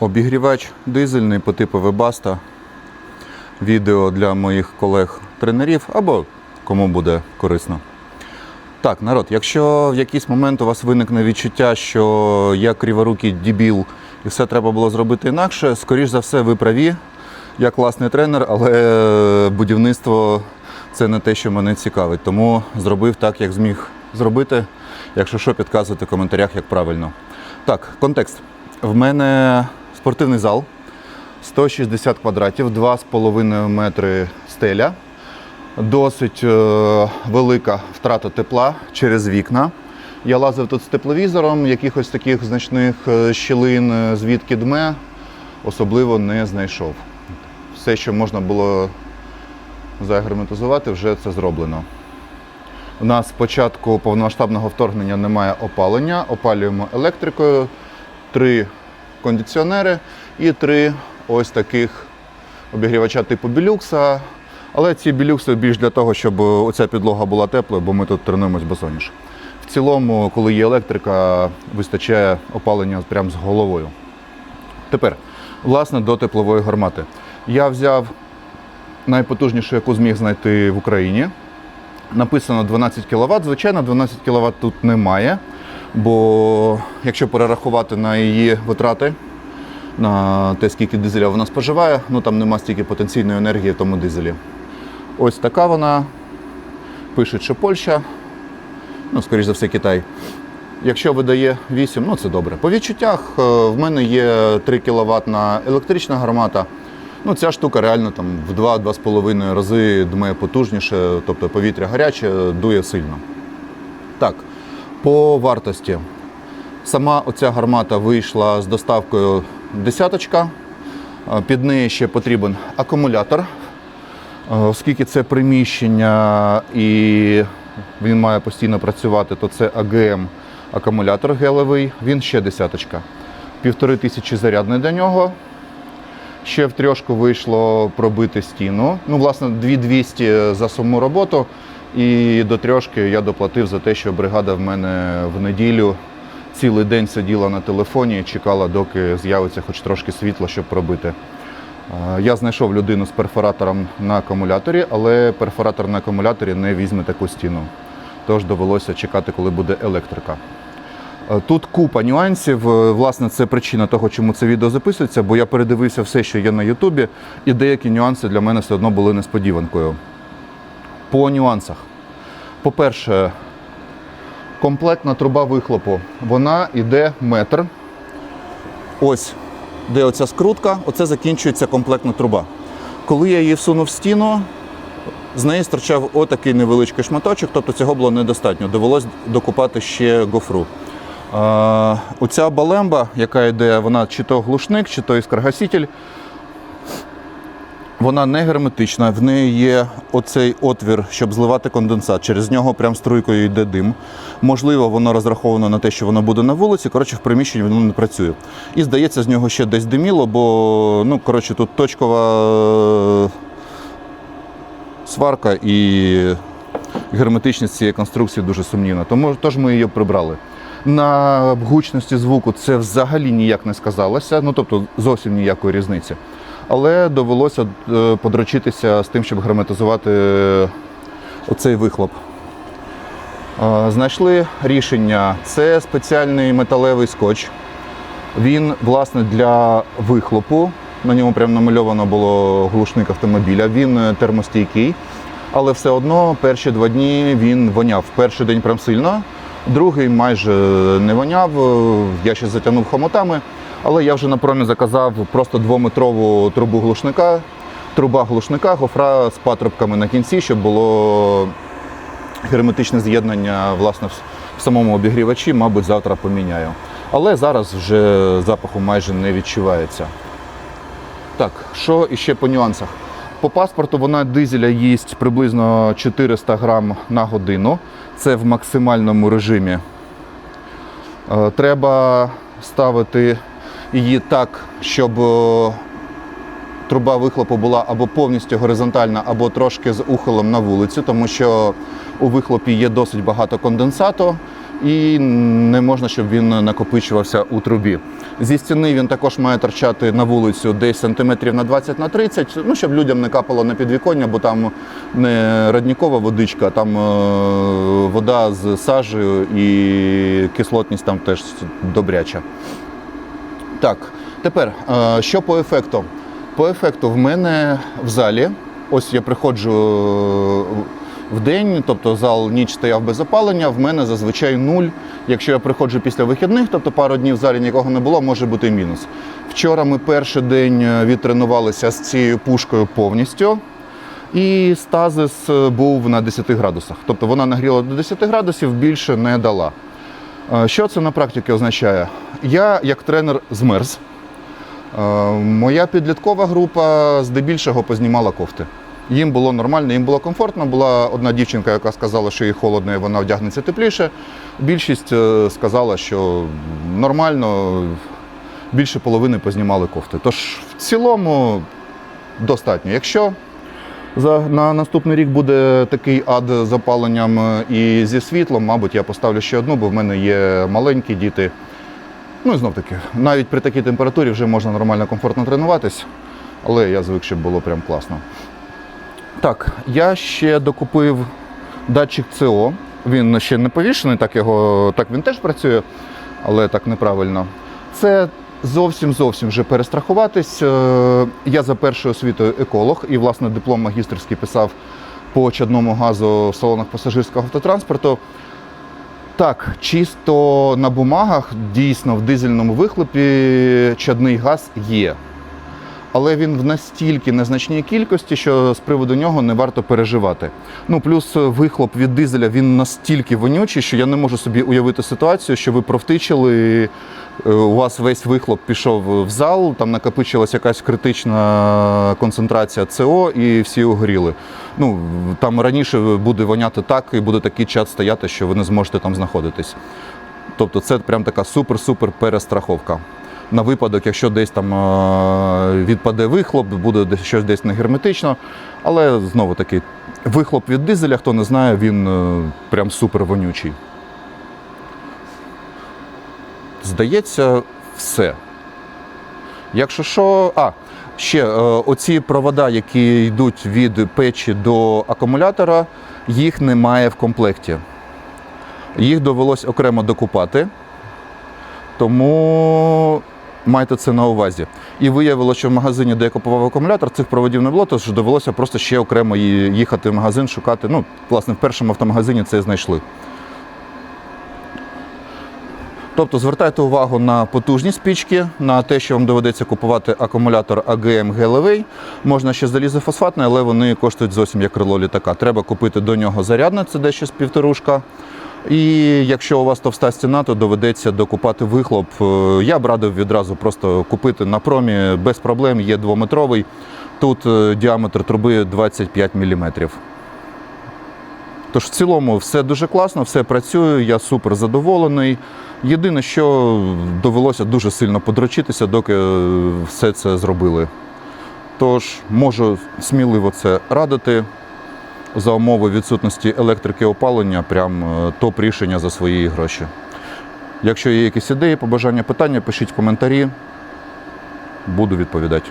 Обігрівач дизельний по типу Webasto. Відео для моїх колег-тренерів або кому буде корисно. Так, народ, якщо в якийсь момент у вас виникне відчуття, що я криворукий дебіл і все треба було зробити інакше, скоріш за все, ви праві. Я класний тренер, але будівництво це не те, що мене цікавить. Тому зробив так, як зміг зробити. Якщо що, підказуйте в коментарях, як правильно. Так, контекст. В мене спортивний зал, 160 квадратів, 2,5 метри стеля. Досить е, велика втрата тепла через вікна. Я лазив тут з тепловізором, якихось таких значних е, щілин, е, звідки дме, особливо не знайшов. Все, що можна було загерметизувати, вже це зроблено. У нас з початку повномасштабного вторгнення немає опалення, опалюємо електрикою, три кондиціонери і три ось таких обігрівача типу білюкса. Але ці білюкси більш для того, щоб оця підлога була теплою, бо ми тут тренуємось босоніж. В цілому, коли є електрика, вистачає опалення прямо з головою. Тепер, власне, до теплової гармати. Я взяв найпотужнішу, яку зміг знайти в Україні. Написано 12 кВт. Звичайно, 12 кВт тут немає, бо якщо перерахувати на її витрати, на те, скільки дизеля вона споживає, ну там нема стільки потенційної енергії в тому дизелі. Ось така вона. Пишуть, що Польща, ну, скоріш за все, Китай. Якщо видає 8, ну це добре. По відчуттях е, в мене є 3 кВт на електрична гармата. Ну, ця штука реально там в 2-2,5 рази дме потужніше, тобто повітря гаряче, дує сильно. Так, по вартості. Сама оця гармата вийшла з доставкою десяточка. Е, Під неї ще потрібен акумулятор. Е, Оскільки це приміщення і він має постійно працювати, то це АГМ акумулятор гелевий, він ще десяточка. Півтори тисячі зарядний до нього. Ще в трьошку вийшло пробити стіну. Ну, власне, 2200 за саму роботу. І до трьошки я доплатив за те, що бригада в мене в неділю цілий день сиділа на телефоні і чекала, доки з'явиться хоч трошки світла, щоб пробити. Я знайшов людину з перфоратором на акумуляторі, але перфоратор на акумуляторі не візьме таку стіну. Тож довелося чекати, коли буде електрика. Тут купа нюансів. Е, Власне, це причина того, чому це відео записується, бо я передивився все, що є на Ютубі, і деякі нюанси для мене все одно були несподіванкою. По нюансах. По-перше, комплектна труба вихлопу. Вона йде метр. Ось де оця скрутка, оце закінчується комплектна труба. Коли я її всунув в стіну, з неї стирчав отакий невеличкий шматочок, тобто цього було недостатньо. Довелось докупати ще гофру. Оця балемба, яка йде, вона чи то глушник, чи то іскрогаситель, вона не герметична, в неї є оцей отвір, щоб зливати конденсат. Через нього прям струйкою йде дим. Можливо, воно розраховано на те, що воно буде на вулиці. Коротше, в приміщенні воно не працює. І здається, з нього ще десь диміло, бо ну, коротше, тут точкова е, сварка і герметичність цієї конструкції дуже сумнівна. Тому тож ми її прибрали. На гучності звуку це взагалі ніяк не сказалося, ну тобто зовсім ніякої різниці. Але довелося е, подрочитися з тим, щоб герметизувати е, оцей вихлоп. Е, Знайшли рішення. Це спеціальний металевий скотч. Він, власне, для вихлопу. На ньому прямо намальовано було глушник автомобіля. Він термостійкий, але все одно перші два дні він воняв. Перший день прям сильно, другий майже не воняв. Я ще затягнув хомутами, але я вже на промі заказав просто двометрову трубу глушника. Труба глушника, гофра з патрубками на кінці, щоб було герметичне з'єднання власне, в самому обігрівачі, мабуть, завтра поміняю. Але зараз вже запаху майже не відчувається. Так, що іще по нюансах? По паспорту вона дизеля їсть приблизно 400 грам на годину. Це в максимальному режимі. Е, Треба ставити її так, щоб е, труба вихлопу була або повністю горизонтальна, або трошки з ухилом на вулицю, тому що у вихлопі є досить багато конденсату. і не можна, щоб він накопичувався у трубі. Зі стіни він також має торчати на вулицю десь сантиметрів на 20 на 30, ну щоб людям не капало на підвіконня, бо там не роднікова водичка, там е, вода з сажею і кислотність там теж добряча. Так, тепер е, що по ефекту? По ефекту в мене в залі, ось я приходжу е, в день, тобто зал ніч стояв без опалення, в мене зазвичай нуль. Якщо я приходжу після вихідних, тобто пару днів в залі нікого не було, може бути мінус. Вчора ми перший день е, відтренувалися з цією пушкою повністю. І стазис був на 10 градусах. Тобто вона нагріла до 10 градусів, більше не дала. Що це на практиці означає? Я, як тренер, змерз. Моя підліткова група здебільшого познімала кофти. Їм було нормально, їм було комфортно. Була одна дівчинка, яка сказала, що їй холодно і вона вдягнеться тепліше. Більшість е, сказала, що нормально, більше половини познімали кофти. Тож в цілому достатньо. Якщо за, на наступний рік буде такий ад з опаленням е, і зі світлом, мабуть, я поставлю ще одну, бо в мене є маленькі діти. Ну і знов таки, навіть при такій температурі вже можна нормально, комфортно тренуватись, але я звик, щоб було прям класно. Так, я ще докупив датчик ЦО. Він ще не повішений, так його так він теж працює, але так неправильно. Це зовсім зовсім вже перестрахуватись. Е, Я за першою освітою еколог і, власне, диплом магістерський писав по чадному газу в салонах пасажирського автотранспорту. Так, чисто на бумагах дійсно в дизельному вихлопі чадний газ є. Але він в настільки незначній кількості, що з приводу нього не варто переживати. Ну, плюс вихлоп від дизеля він настільки вонючий, що я не можу собі уявити ситуацію, що ви провтичили, е, у вас весь вихлоп пішов в зал, там накопичилась якась критична концентрація СО і всі огоріли. Ну, там раніше буде воняти так і буде такий чат стояти, що ви не зможете там знаходитись. Тобто це прям така супер-супер перестраховка. На випадок, якщо десь там е, відпаде вихлоп, буде щось десь не герметично. Але знову таки, вихлоп від дизеля, хто не знає, він е, прям супер вонючий. Здається, все. Якщо що. А, ще е, оці провода, які йдуть від печі до акумулятора, їх немає в комплекті. Їх довелось окремо докупати. Тому майте це на увазі. І виявилося, що в магазині, де я купував акумулятор, цих проводів не було, тож довелося просто ще окремо їхати в магазин, шукати. Ну, власне, в першому автомагазині це знайшли. Тобто звертайте увагу на потужність пічки, на те, що вам доведеться купувати акумулятор AGM Galloway. Можна ще залізофосфатний, але вони коштують зовсім як крило літака. Треба купити до нього зарядне, це дещо з півторушка. І якщо у вас товста стіна, то доведеться докупати вихлоп. Е, Я б радив відразу просто купити на промі без проблем, є двометровий. Тут е, діаметр труби 25 мм. Тож в цілому все дуже класно, все працює, я супер задоволений. Єдине, що довелося дуже сильно подрочитися, доки е, все це зробили. Тож можу сміливо це радити. За умови відсутності електрики опалення, прям е, топ рішення за свої гроші. Якщо є якісь ідеї, побажання, питання, пишіть в коментарі. Буду відповідати.